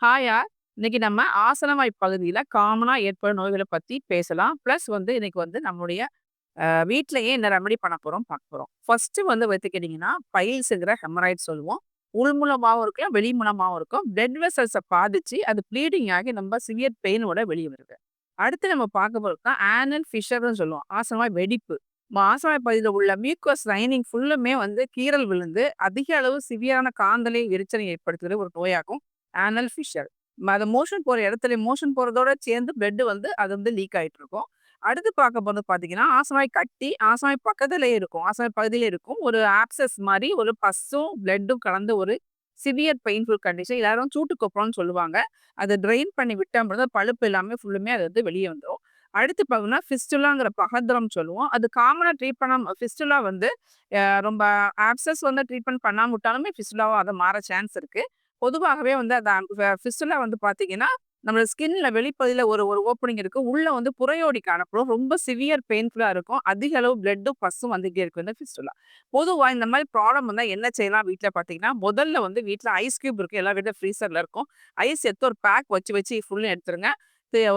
ஹாயா! இன்னைக்கு நம்ம ஆசனவாய் பகுதியில் காமனாக ஏற்படும் நோய்களை பற்றி பேசலாம். ப்ளஸ் வந்து இன்னைக்கு வந்து நம்மளுடைய வீட்டிலையே என்ன ரெமடி பண்ண போகிறோம் பார்க்க போகிறோம் ஃபர்ஸ்ட்டு வந்து எடுத்துக்கிட்டிங்கன்னா பைல்ஸ்ங்கிற ஹெமராய்ட் சொல்லுவோம். உள் மூலமாகவும் இருக்கலாம், வெளி மூலமாகவும் இருக்கும். பிளட் வெசல்ஸை பாதிச்சு, அது ப்ளீடிங் ஆகி நம்ம சிவியர் பெயினோட வெளியே வருது. அடுத்து நம்ம பார்க்க போறது தான் ஆனல் ஃபிஷர்னு சொல்லுவோம். ஆசனவாய் வெடிப்பு. நம்ம ஆசனவாய் பகுதியில் உள்ள மியூக்கஸ் லைனிங் ஃபுல்லுமே வந்து கீறல் விழுந்து, அதிக அளவு சிவியரான காந்தலை எரிச்சலை ஏற்படுத்துகிற ஒரு நோயாகும் ஆனல் ஃபிஷர். அது மோஷன் போகிற இடத்துல மோஷன் போகிறதோட சேர்ந்து பிளட் வந்து அது வந்து லீக் ஆகிட்டு இருக்கும். அடுத்து பார்க்க போகிறது பார்த்தீங்கன்னா, ஆசமாய் கட்டி, ஆசமாய் பக்கத்துலேயே இருக்கும். ஆசமாய் பகுதியிலே இருக்கும். ஒரு ஆப்சஸ் மாதிரி ஒரு பஸ்ஸும், பிளட்டும் கலந்து ஒரு சிவியர் பெயின்ஃபுல் கண்டிஷன். எல்லாரும் சூட்டு கொப்பளம்னு சொல்லுவாங்க. அதை ட்ரெயின் பண்ணி விட்டோம் பழுப்பு எல்லாமே ஃபுல்லுமே அது வந்து வெளியே வந்துடும் அடுத்து பார்த்தீங்கன்னா, ஃபிஸ்டுலாங்கிற பகத்திரம் சொல்லுவோம். அது காமனாக ட்ரீட் பண்ணாம ஃபிஸ்டுலா வந்து ரொம்ப ஆப்சஸ் வந்து ட்ரீட்மெண்ட் பண்ணாம விட்டாலுமே ஃபிஸ்டுலாவும் அது மாற சான்ஸ் இருக்குது பொதுவாகவே வந்து அந்த ஃப ஃபிஸ்டுலா வந்து பார்த்தீங்கன்னா, நம்ம ஸ்கின்ல வெளிப்பகுதியில் ஒரு ஒரு ஓப்பனிங் இருக்குது உள்ள வந்து புரையோடி காணப்படும். ரொம்ப சிவியர் பெயின்ஃபுல்லாக இருக்கும். அதிக அளவு பிளட்டும், பஸ்ஸும் வந்துகிட்டே இருக்கும் இந்த ஃபிஸ்டுலா. பொதுவாக இந்த மாதிரி ப்ராப்ளம் வந்தால் என்ன செய்யலாம் வீட்டில் பார்த்தீங்கன்னா, முதல்ல வந்து வீட்டில் ஐஸ் கியூப் இருக்கும் எல்லா வீட்டில் ஃப்ரீசரில் இருக்கும். ஐஸ் எடுத்து ஒரு பேக் வச்சு வச்சு ஃபுல்லும் எடுத்துருங்க.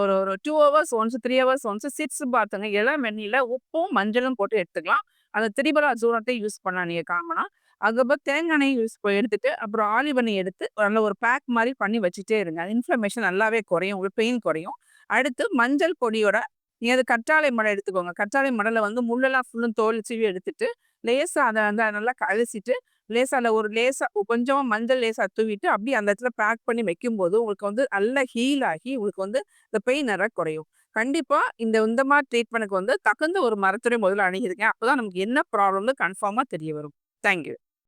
ஒரு ஒரு two hours once, three hours once chits பார்த்துங்க இளம் வெண்ணியில் உப்பும், மஞ்சளும் போட்டு எடுத்துக்கலாம். அந்த திரிபலா சூரணத்தை யூஸ் பண்ணலாம் நீங்க காமனா. அதுக்கப்புறம் தேங்காய் யூஸ் போய் எடுத்துட்டு, அப்புறம் ஆலிவ் எண்ணெய் எடுத்து நல்ல ஒரு பேக் மாதிரி பண்ணி வச்சுட்டே இருங்க. இன்ஃப்ளமேஷன் நல்லாவே குறையும். உங்களுக்கு பெயின் குறையும். அடுத்து மஞ்சள் பொடியோட நீங்கள் அது கற்றாழை மடை எடுத்துக்கோங்க. கற்றாழை மடல வந்து முள்ளெல்லாம் ஃபுல்லும் தோல் எடுத்துட்டு, லேசாக அதை வந்து நல்லா கழிச்சிட்டு லேசாக அதில் ஒரு லேசாக கொஞ்சமாக மஞ்சள் லேசாக தூவிட்டு, அப்படியே அந்த இடத்துல பேக் பண்ணி வைக்கும்போது, உங்களுக்கு வந்து நல்லா ஹீல் ஆகி, உங்களுக்கு வந்து இந்த பெயின் நிறைய குறையும். கண்டிப்பாக இந்த இந்த மாதிரி ட்ரீட்மெண்ட்டுக்கு வந்து தகுந்த ஒரு மருத்துவரை முதல்ல அணுகிருங்க. அப்பதான் நமக்கு என்ன ப்ராப்ளம்னு கன்ஃபார்மாக தெரிய வரும். Thank you.